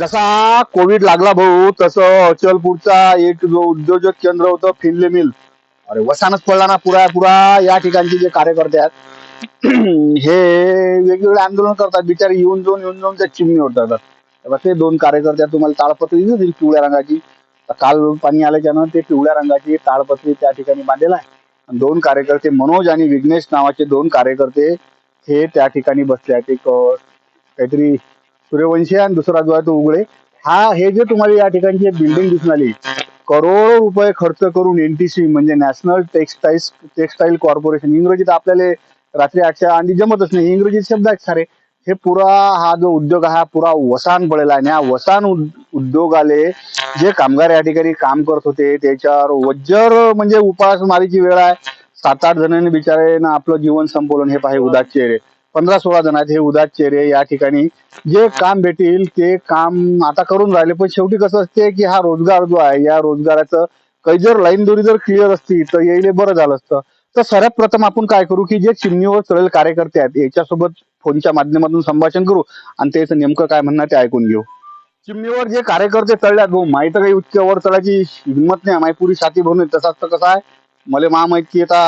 जसा कोविड लागला भाऊ तसं अचलपूरचा एक जो उद्योजक केंद्र होतं फिनले मिल. अरे वसानच पडला ना पुरा पुरा या ठिकाणचे जे कार्यकर्ते आहेत. हे वेगवेगळे आंदोलन करतात. बिचारे येऊन जाऊन येऊन जाऊन त्या चिमणी ओढतात ते दोन कार्यकर्ते तुम्हाला ताळपत्री दिली पिवळ्या रंगाची. काल पाणी आल्याच्यानं ते पिवळ्या रंगाची ताळपत्री त्या ठिकाणी बांधलेला आहे. आणि दोन कार्यकर्ते मनोज आणि विघ्नेश नावाचे दोन कार्यकर्ते हे त्या ठिकाणी बसले आहेत. एक काहीतरी सूर्यवंशी आणि दुसरा जो आहे तो उघडे हा हे जे तुम्हाला या ठिकाणची बिल्डिंग दिसून आली करोडो रुपये खर्च करून एनटीसी म्हणजे नॅशनल टेक्सटाईल टेक्सटाईल कॉर्पोरेशन इंग्रजीत आपल्याला रात्री आठच्या आणि जमतच नाही. इंग्रजीत शब्द आहेत सारे. हे पुरा हा जो उद्योग हा पुरा वसान पडलेला आहे आणि या वसान उद्योगाले जे कामगार या ठिकाणी काम करत होते त्याच्यावर वज्जर म्हणजे उपासमारीची वेळ आहे. सात आठ जणांनी बिचारे ना आपलं जीवन संपवलं हे पाहिजे उदास चेहरे. पंधरा सोळा जण आहेत हे उदात चेहरे या ठिकाणी. जे काम भेटेल ते काम आता करून राहिले पण शेवटी कसं असते की हा रोजगार जो आहे या रोजगाराचं काही जर लाईन दोरी जर क्लिअर असती तर येईल बरं झालं असतं. तर सर्वात प्रथम आपण काय करू की जे चिमणीवर चढेल कार्यकर्ते आहेत याच्यासोबत फोनच्या माध्यमातून संभाषण करू आणि त्याचं नेमकं काय म्हणणं ते ऐकून घेऊ. चिमणीवर जे कार्यकर्ते चढल्यात हो, भाऊ माहीत काही उच्च वर चढायची हिंमत नाही माही पुरी छाती भरून तसाच तर कसं आहे. मला मा आता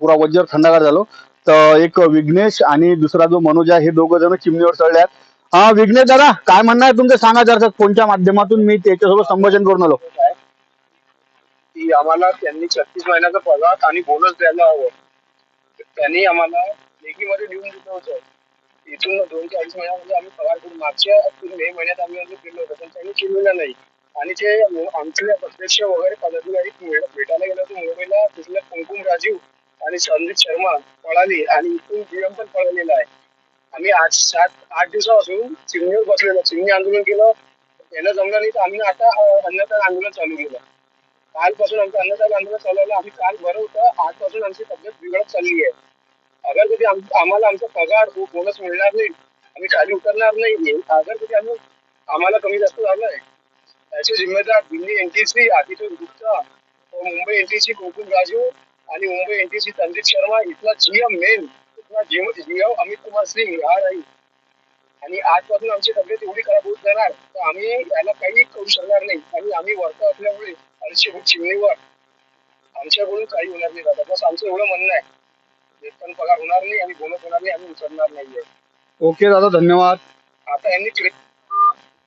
पुरा वज्जर थंडगार झालो. तर एक विघ्नेश आणि दुसरा जो मनोज आहे हे दोघं जण चिमणीवर चढल्यात. हा विघ्नेश दादा काय म्हणणं आहे तुमचं? सांगा जर फोनच्या माध्यमातून मी त्याच्यासोबत संभाषण करून आलो. की आम्हाला त्यांनी छत्तीस महिन्याचा पगार आणि बोनस द्यायला हवं. त्यांनी आम्हाला लेखीमध्ये लिहून दिलं होतं. इथून दोन ते अडीच महिन्यामध्ये आम्ही पगार करून मागच्या मे महिन्यात आम्ही अर्ज केलं होतं पण त्यांनी केलेलं नाही. आणि ते आमचे अध्यक्ष वगैरे पदाधिकारी भेटायला गेलं होते. मुंबईला तिथले कुंकुम राजीव आणि संदीप शर्मा पळाली आणि इथून जीवन पण पळालेला आहे. आम्ही आज सात आठ दिवसापासून चिमणीवर बसलेलो चिमणी आंदोलन केलं. त्यानं जमलं नाही तर आम्ही आता अन्नदान आंदोलन चालू केलं. कालपासून आमचं अन्नदान आंदोलन चालू आम्ही काल बरं होतं. आजपासून आमची तब्येत बिघडत चालली आहे. अगर कधी आम्हाला आमचा पगार हो-, बोनस मिळणार नाही. आम्ही खाली उतरणार नाही. अगर कधी आम्ही आम्हाला कमी जास्त झालंय त्याची जिम्मेदार दिल्ली एनटीसी आदित्य गुप्ता मुंबई एनटीसी गोकुल राजू आणि मुंबई एनटीसी संदीप शर्मा इथला जीएम मेन इथला जीएम अमित कुमार सिंग हा राहील. आणि आजपासून आमची तब्येत एवढी खराब होत जाणार तर आम्ही याला काही करू शकणार नाही. आणि आम्ही वरता असल्यामुळे अडीचशे फूट चिमणीवर. आमच्याकडून काही होणार नाही दादा. बस आमचं एवढं म्हणणं आहे. वेतन पगार होणार नाही आणि बोनस होणार नाही आम्ही उचलणार नाहीये. ओके दादा धन्यवाद. आता यांनी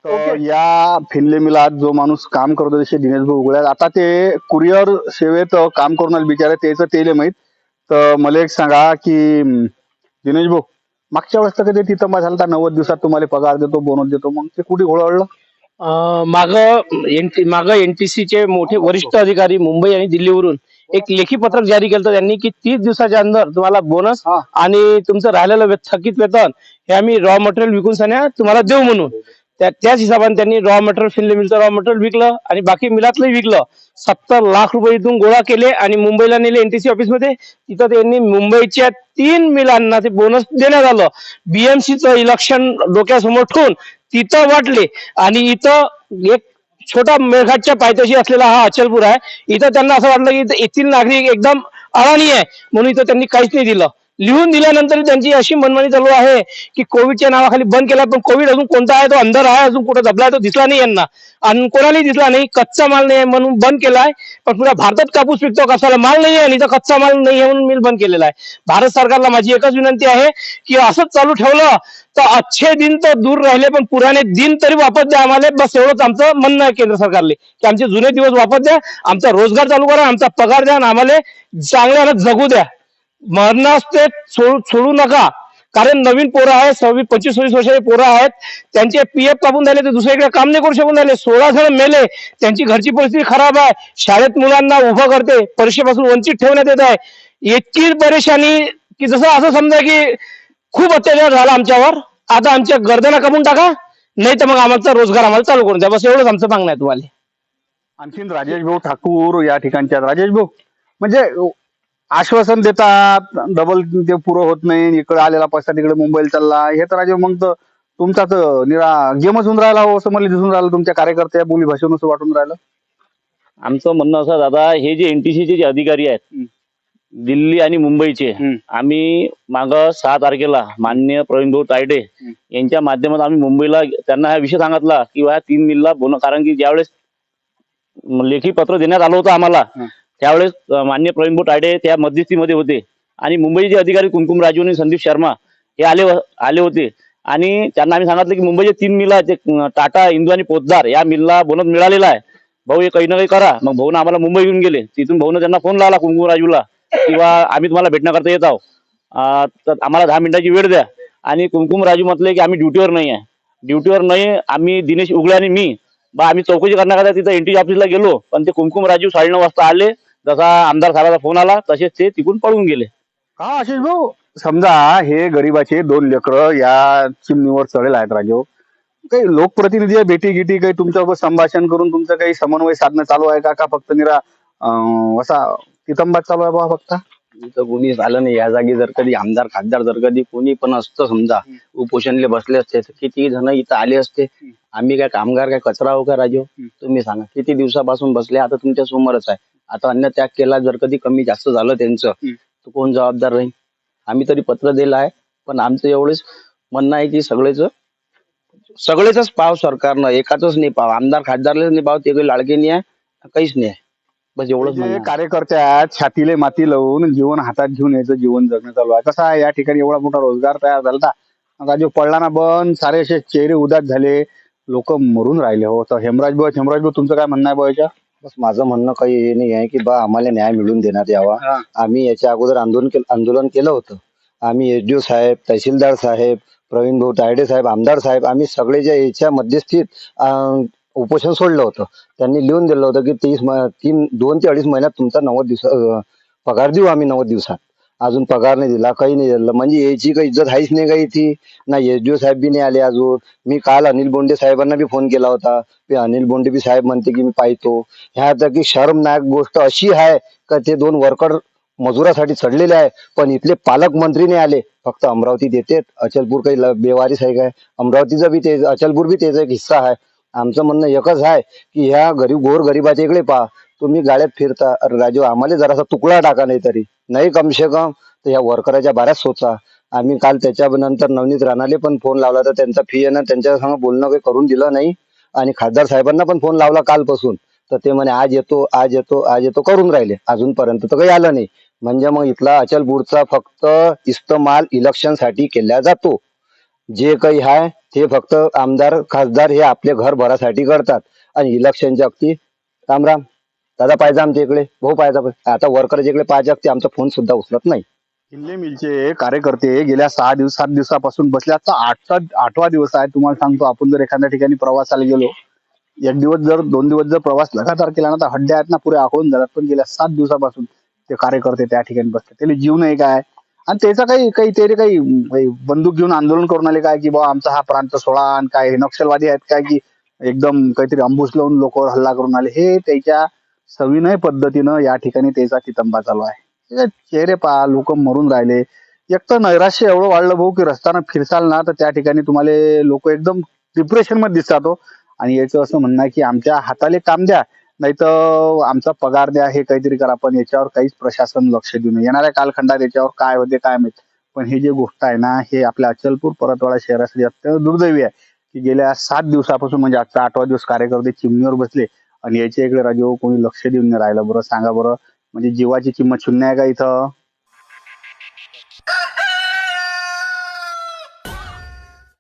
तर या फिनले मिलात जो माणूस काम करतो जसे दिनेश भाऊ उघड्यात. आता ते कुरिअर सेवेत काम करून आले बिचारे त्याचं तेले माहीत. तर मला एक सांगा की दिनेश भाऊ मागच्या वेळेस तर कधी तिथं माझा झाला नव्वद दिवसात तुम्हाला पगार देतो बोनस देतो मग ते कुठे घोळवलं माग माग एनटीसीचे मोठे वरिष्ठ अधिकारी मुंबई आणि दिल्लीवरून एक लेखी पत्रक जारी केलं त्यांनी की तीस दिवसाच्या अंदर तुम्हाला बोनस. आणि तुमचं राहिलेलं थकीत वेतन हे आम्ही रॉ मटेरियल विकून सन्या तुम्हाला देऊ म्हणून. त्या त्याच हिशोबाने त्यांनी रॉ मटेरियल फिनले मिलचं रॉ मटेरियल विकलं आणि बाकी मिलातलंही विकलं. सत्तर लाख रुपये इथून गोळा केले आणि मुंबईला नेले एनटीसी ऑफिसमध्ये तिथं त्यांनी मुंबईच्या तीन मिलांना ते बोनस देण्यात आलं. बीएमसीचं इलेक्शन डोक्यासमोर ठेवून तिथं वाटले. आणि इथं एक छोटा मेळघाटच्या पायथ्याशी असलेला हा अचलपूर आहे. इथं त्यांना असं वाटलं की इथं येथील नागरिक एकदम अडाणी आहे. म्हणून इथं त्यांनी काहीच नाही दिलं. लिहून दिल्यानंतर त्यांची अशी मनमानी चालू आहे की कोविडच्या नावाखाली बंद केला पण कोविड अजून कोणता आहे? तो अंधार आहे अजून कुठं दबला तो दिसला नाही यांना. आणि कोणालाही दिसला नाही कच्चा माल नाही म्हणून बंद केलाय पण पुन्हा भारतात कापूस पिकतो कापसाला माल नाही आहे आणि इथं कच्चा माल नाही आहे म्हणून मिल बंद केलेला आहे. भारत सरकारला माझी एकच विनंती आहे की असंच चालू ठेवलं तर अच्छे दिन तर दूर राहिले पण पुराने दिन तरी वापस द्या आम्हाला. बस एवढंच आमचं म्हणणं आहे केंद्र सरकारले की आमचे जुने दिवस वापस द्या आमचा रोजगार चालू करा आमचा पगार द्या आणि आम्हाला चांगल्यानं जगू द्या. मरणास ते सोडू सोडू नका. कारण नवीन पोरं आहेत सव्वीस पंचवीस सव्वीस वर्षाचे पोरं आहेत. त्यांचे पीएफ कापून झाले ते दुसरीकडे काम नाही करू शकून राहिले सोळा जण मेले. त्यांची घरची परिस्थिती खराब आहे. शाळेत मुलांना उभं करते. परीक्षेपासून वंचित ठेवण्यात येत आहे. इतकी परेशानी की जसं असं समजा की खूप अत्याचार झाला आमच्यावर. आता आमच्या गर्दना कापून टाका. नाही तर मग आमचा रोजगार आम्हाला चालू करून द्या. बस एवढंच आमचं सांगणं आहे तुम्हाला. आणखीन राजेश भाऊ ठाकूर या ठिकाणच्या. राजेश भाऊ म्हणजे आश्वासन देतात डबल ते पुरं होत नाही इकडे आलेला पैसा तिकडे मुंबईला चालला हे तर राजे मग तर तुमचा तर निरा गेमच होऊन राहिला हो असं मला दिसून राहिलं तुमच्या कार्यकर्त्या बोली भाषेनं असं वाटून राहिलं आमचं म्हणणं असं दादा हे जे एनटीसीचे जे अधिकारी आहेत. दिल्ली आणि मुंबईचे. आम्ही माग सहा तारखेला मान्य प्रवीण भाऊ तायडे. यांच्या माध्यमात आम्ही मुंबईला त्यांना हा विषय सांगितला की तीन मिलला बोन कारण की ज्यावेळेस लेखी पत्र देण्यात आलं होतं आम्हाला. त्यावेळेस मान्य प्रवीण भाऊ त्या मध्यस्थीमध्ये होते. आणि मुंबईचे अधिकारी कुमकुम राजू आणि संदीप शर्मा हे आले आले होते. आणि त्यांना आम्ही सांगितलं की मुंबईचे तीन मिल आहेत. टाटा इंदू आणि पोतदार. या मिलला बोनस मिळालेला आहे. भाऊ हे काही ना काही करा. मग भाऊन आम्हाला मुंबई घेऊन गेले. तिथून भाऊन त्यांना फोन लावला कुंकुम राजूला. किंवा आम्ही तुम्हाला भेटण्याकरता येत आहोत. तर आम्हाला दहा मिनिटाची वेळ द्या. आणि कुमकुम राजू म्हटले की आम्ही ड्युटीवर नाही आहे. ड्युटीवर नाही आम्ही दिनेश उगळे आणि मी. बा आम्ही चौकशी करण्याकरता तिथं एनटी ऑफिसला गेलो. पण ते कुमकुम राजू साडेनऊ वाजता आले. जसा आमदार साहेबाचा फोन आला तसेच ते तिकडून पळून गेले. हा आशिष भाऊ? समजा हे गरीबाचे दोन लेकरं या चिमणीवर चढेल आहेत राजू. काही लोकप्रतिनिधी भेटी गिटी काही तुमच्यासोबत संभाषण करून तुमचं काही समन्वय साधणं चालू आहे का? का फक्त निरा अं, असा तितंबात चालू आहे बा फक्त? इथं कोणी झालं नाही. या जागी जर कधी आमदार खासदार जर कधी कोणी पण असतं समजा उपोषणले बसले असते तर किती जण इथं आले असते? आम्ही काय कामगार काय कचरा हो का राजू? तुम्ही सांगा. किती दिवसापासून बसले? आता तुमच्या समोरच आहे. आता अन्न त्याग केला जर कधी कमी जास्त झालं त्यांचं तर कोण जबाबदार राहील? आम्ही तरी पत्र दिलं आहे पण आमचं एवढंच म्हणणं आहे की सगळेच सगळेच पाव सरकारनं एकाच नाही पाव. आमदार खासदारलेच नाही पाव ते काही लाडके नाही आहे काहीच नाही आहे. बस एवढंच जे म्हणणं आहे. कार्यकर्ते आहेत छातीले माती लावून जीवन हातात घेऊन यायचं जीवन जगणं चालू आहे. कसं आहे या ठिकाणी एवढा मोठा रोजगार तयार झाला राजू पडला ना बंद सारे असे चेहरे उदास झाले. लोक मरून राहिले हो. तर हेमराज भाऊ हेमराज भाऊ तुमचं काय म्हणणं आहे याच्यावर? बस माझं म्हणणं काही हे नाही आहे की बा आम्हाला न्याय मिळवून देण्यात यावा. हा. आम्ही याच्या अगोदर आंदोलन केलं आंदोलन केलं होतं. आम्ही एसडीओ साहेब तहसीलदार साहेब प्रवीण भाऊ तायडे साहेब आमदार साहेब आम्ही सगळे जे याच्या मध्यस्थीत अं, उपोषण सोडलं होतं. त्यांनी लिहून दिलं होतं की तीस म- तीन दोन ते अडीच महिन्यात तुमचा नव्वद दिवस अं, पगार देऊ आम्ही नव्वद दिवसात. अजून पगार नाही दिला काही नाही दिलं. म्हणजे याची काही इज्जत आहेच नाही काही ती. ना एसडीओ साहेब बी नाही आले अजून. मी काल अनिल बोंडे साहेबांना बी फोन केला होता. ते अनिल बोंडे बी साहेब म्हणते की मी पाहतो. ह्या आता की शर्मनायक गोष्ट अशी आहे का ते दोन वर्कर मजुरासाठी चढलेले आहे पण इथले पालकमंत्री नाही आले. फक्त अमरावतीत येते अचलपूर काही बेवारीस आहे. काय अमरावतीचा बी ते अचलपूर बी त्याचा एक हिस्सा आहे. आमचं म्हणणं एकच आहे की ह्या गरीब गोर गरीबाच्या इकडे पहा. तुम्ही गाड्यात फिरता अरे राजू आम्हाला जरासा तुकडा टाका नाही तरी नाही कमसे कम तर ह्या वर्कराच्या बऱ्याच सोचा. आम्ही काल त्याच्या नंतर नवनीत राणाले पण फोन लावला तर त्यांचा फी आहे ना त्यांच्या बोलणं काही करून दिलं नाही. आणि खासदार साहेबांना पण फोन लावला कालपासून. तर ते म्हणे आज येतो आज येतो आज येतो करून राहिले. अजूनपर्यंत तर काही आलं नाही. म्हणजे मग इथला अचलपूरचा फक्त इस्तमाल इलेक्शनसाठी केला जातो. जे काही आहे ते फक्त आमदार खासदार हे आपले घर भरासाठी करतात. आणि इलेक्शनच्या अगदी राम राम. दादा पाहिजे आमच्या इकडे. भाऊ पाहिजे आता वर्कर जिकडे पाहिजे ते आमचा फोन सुद्धा उचलत नाही. किल्ले मिलचे कार्यकर्ते गेल्या सहा दिवस सात दिवसापासून बसले आता आठचा आठवा दिवस आहे तुम्हाला सांगतो. आपण जर एखाद्या ठिकाणी प्रवासाला गेलो एक दिवस जर दोन दिवस जर प्रवास लगातार केला ना तर हड्डे आहेत ना पुरे आखून जातात. पण गेल्या सात दिवसापासून ते कार्यकर्ते त्या ठिकाणी बसले त्याला जीव नाही काय. आणि त्याचा काही काही ते काही बंदूक घेऊन आंदोलन करून आले काय की बाबा आमचा हा प्रांत सोळा आणि काय हे नक्षलवादी आहेत काय की एकदम काहीतरी अंबूस लावून लोकांवर हल्ला करून आले. हे त्याच्या सविनय पद्धतीनं या ठिकाणी त्याचा तितंबा चालू आहे. चेहरे पहा लोक मरून राहिले. एक तर नैराश्य एवढं वाढलं भाऊ की रस्त्यानं फिरसाल ना तर त्या ठिकाणी तुम्हाला लोक एकदम डिप्रेशनमध्ये दिसतात हो. आणि याचं असं म्हणणं आहे की आमच्या हाताले काम द्या नाही तर आमचा पगार द्या हे काहीतरी करा. पण याच्यावर काहीच प्रशासन लक्ष देऊ नये. येणाऱ्या कालखंडात याच्यावर काय होते काय माहीत. पण हे जे गोष्ट आहे ना हे आपल्या अचलपूर परतवाडा शहरासाठी अत्यंत दुर्दैवी आहे. की गेल्या सात दिवसापासून म्हणजे आजचा आठवा दिवस कार्यकर्ते चिमणीवर बसले. आणि याच्या इकडे राजू कोणी लक्ष देऊन नाही राहिलं बरं. सांगा बरं. म्हणजे जीवाची किंमत शून्य आहे का इथं?